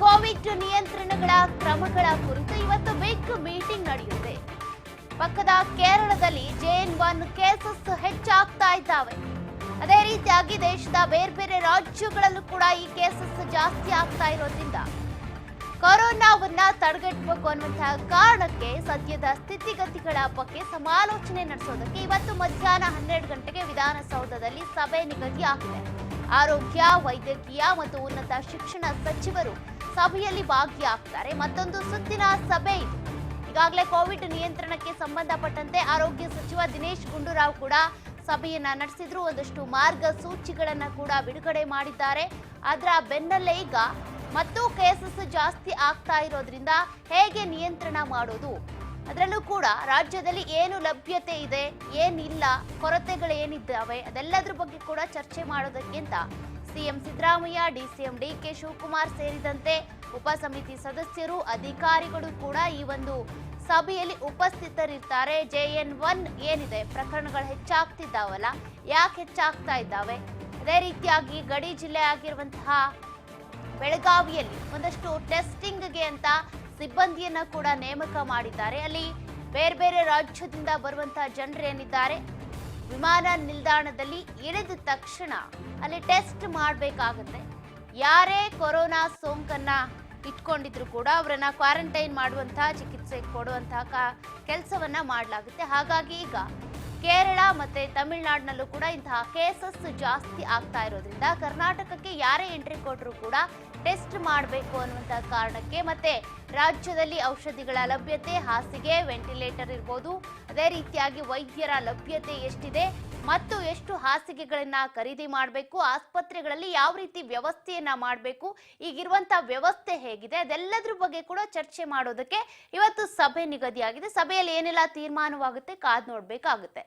Covid ನಿಯಂತ್ರಣಗಳ ಕ್ರಮಗಳ ಕುರಿತು ಇವತ್ತು ಬಿಗ್ ಮೀಟಿಂಗ್ ನಡೆಯುತ್ತೆ ಪಕ್ಕದ ಕೇರಳದಲ್ಲಿ ಜೇನ್ ಒನ್ ಕೇಸಸ್ ಹೆಚ್ಚಾಗ್ತಾ ಇದ್ದಾವೆ. ಅದೇ ರೀತಿಯಾಗಿ ದೇಶದ ಬೇರೆ ಬೇರೆ ರಾಜ್ಯಗಳಲ್ಲೂ ಕೂಡ ಈ ಕೇಸಸ್ ಜಾಸ್ತಿ ಆಗ್ತಾ ಇರೋದ್ರಿಂದ ಕೊರೋನಾವನ್ನ ತಡೆಗಟ್ಟಬೇಕು ಅನ್ನುವಂತಹ ಕಾರಣಕ್ಕೆ ಸದ್ಯದ ಸ್ಥಿತಿಗತಿಗಳ ಬಗ್ಗೆ ಸಮಾಲೋಚನೆ ನಡೆಸೋದಕ್ಕೆ ಇವತ್ತು ಮಧ್ಯಾಹ್ನ ಹನ್ನೆರಡು ಗಂಟೆಗೆ ವಿಧಾನಸೌಧದಲ್ಲಿ ಸಭೆ ನಿಗದಿ ಆಗಿದೆ. ಆರೋಗ್ಯ, ವೈದ್ಯಕೀಯ ಮತ್ತು ಉನ್ನತ ಶಿಕ್ಷಣ ಸಚಿವರು ಸಭೆಯಲ್ಲಿ ಭಾಗಿಯಾಗ್ತಾರೆ. ಮತ್ತೊಂದು ಸುತ್ತಿನ ಸಭೆ ಇದು. ಈಗಾಗಲೇ ಕೋವಿಡ್ ನಿಯಂತ್ರಣಕ್ಕೆ ಸಂಬಂಧಪಟ್ಟಂತೆ ಆರೋಗ್ಯ ಸಚಿವ ದಿನೇಶ್ ಗುಂಡೂರಾವ್ ಕೂಡ ಸಭೆಯನ್ನ ನಡೆಸಿದ್ರು. ಒಂದಷ್ಟು ಮಾರ್ಗಸೂಚಿಗಳನ್ನ ಕೂಡ ಬಿಡುಗಡೆ ಮಾಡಿದ್ದಾರೆ. ಅದರ ಬೆನ್ನಲ್ಲೇ ಈಗ ಮತ್ತು ಕೇಸಸ್ ಜಾಸ್ತಿ ಆಗ್ತಾ ಇರೋದ್ರಿಂದ ಹೇಗೆ ನಿಯಂತ್ರಣ ಮಾಡೋದು? ಅದರಲ್ಲೂ ಕೂಡ ರಾಜ್ಯದಲ್ಲಿ ಏನು ಲಭ್ಯತೆ ಇದೆ, ಏನಿಲ್ಲ ಕೊರತೆಗಳು ಏನಿದ್ದಾವೆ ಅದೆಲ್ಲದ್ರ ಬಗ್ಗೆ ಕೂಡ ಚರ್ಚೆ ಮಾಡೋದಕ್ಕಿಂತ CM Siddaramaiah, DCM D K Shivakumar ಸೇರಿದಂತೆ ಉಪ ಸಮಿತಿ ಸದಸ್ಯರು, ಅಧಿಕಾರಿಗಳು ಕೂಡ ಈ ಒಂದು ಸಭೆಯಲ್ಲಿ ಉಪಸ್ಥಿತರಿರ್ತಾರೆ. ಜೆ ಎನ್ ಒನ್ ಏನಿದೆ, ಪ್ರಕರಣಗಳು ಹೆಚ್ಚಾಗ್ತಿದ್ದಾವಲ್ಲ, ಯಾಕೆ ಹೆಚ್ಚಾಗ್ತಾ ಇದ್ದಾವೆ? ಅದೇ ರೀತಿಯಾಗಿ ಗಡಿ ಜಿಲ್ಲೆ ಆಗಿರುವಂತಹ ಬೆಳಗಾವಿಯಲ್ಲಿ ಒಂದಷ್ಟು ಟೆಸ್ಟಿಂಗ್ಗೆ ಅಂತ ಸಿಬ್ಬಂದಿಯನ್ನ ಕೂಡ ನೇಮಕ ಮಾಡಿದ್ದಾರೆ. ಅಲ್ಲಿ ಬೇರೆ ಬೇರೆ ರಾಜ್ಯದಿಂದ ಬರುವಂತಹ ಜನರೇನಿದ್ದಾರೆ ವಿಮಾನ ನಿಲ್ದಾಣದಲ್ಲಿ ಇಳಿದ ತಕ್ಷಣ ಅಲ್ಲಿ ಟೆಸ್ಟ್ ಮಾಡಬೇಕಾಗುತ್ತೆ. ಯಾರೇ ಕೊರೋನಾ ಸೋಂಕನ್ನ ಇಟ್ಕೊಂಡಿದ್ರು ಕೂಡ ಅವರನ್ನ ಕ್ವಾರಂಟೈನ್ ಮಾಡುವಂತಹ ಚಿಕಿತ್ಸೆ ಕೊಡುವಂತಹ ಕೆಲಸವನ್ನ ಮಾಡಲಾಗುತ್ತೆ. ಹಾಗಾಗಿ ಈಗ ಕೇರಳ ಮತ್ತೆ ತಮಿಳುನಾಡಿನಲ್ಲೂ ಕೂಡ ಇಂತಹ ಕೇಸಸ್ ಜಾಸ್ತಿ ಆಗ್ತಾ ಇರೋದ್ರಿಂದ ಕರ್ನಾಟಕಕ್ಕೆ ಯಾರೇ ಎಂಟ್ರಿ ಕೊಟ್ಟರು ಕೂಡ ಟೆಸ್ಟ್ ಮಾಡಬೇಕು ಅನ್ನುವಂಥ ಕಾರಣಕ್ಕೆ ಮತ್ತೆ ರಾಜ್ಯದಲ್ಲಿ ಔಷಧಿಗಳ ಲಭ್ಯತೆ, ಹಾಸಿಗೆ ವೆಂಟಿಲೇಟರ್ ಇರ್ಬೋದು. ಅದೇ ರೀತಿಯಾಗಿ ವೈದ್ಯರ ಲಭ್ಯತೆ ಎಷ್ಟಿದೆ? ಮತ್ತು ಎಷ್ಟು ಹಾಸಿಗೆಗಳನ್ನ ಖರೀದಿ ಮಾಡಬೇಕು, ಆಸ್ಪತ್ರೆಗಳಲ್ಲಿ ಯಾವ ರೀತಿ ವ್ಯವಸ್ಥೆಯನ್ನ ಮಾಡಬೇಕು, ಈಗಿರುವಂತ ವ್ಯವಸ್ಥೆ ಹೇಗಿದೆ, ಅದೆಲ್ಲದ್ರ ಬಗ್ಗೆ ಕೂಡ ಚರ್ಚೆ ಮಾಡೋದಕ್ಕೆ ಇವತ್ತು ಸಭೆ ನಿಗದಿಯಾಗಿದೆ. ಸಭೆಯಲ್ಲಿ ಏನೆಲ್ಲ ತೀರ್ಮಾನವಾಗುತ್ತೆ ಕಾದ್ ನೋಡ್ಬೇಕಾಗುತ್ತೆ.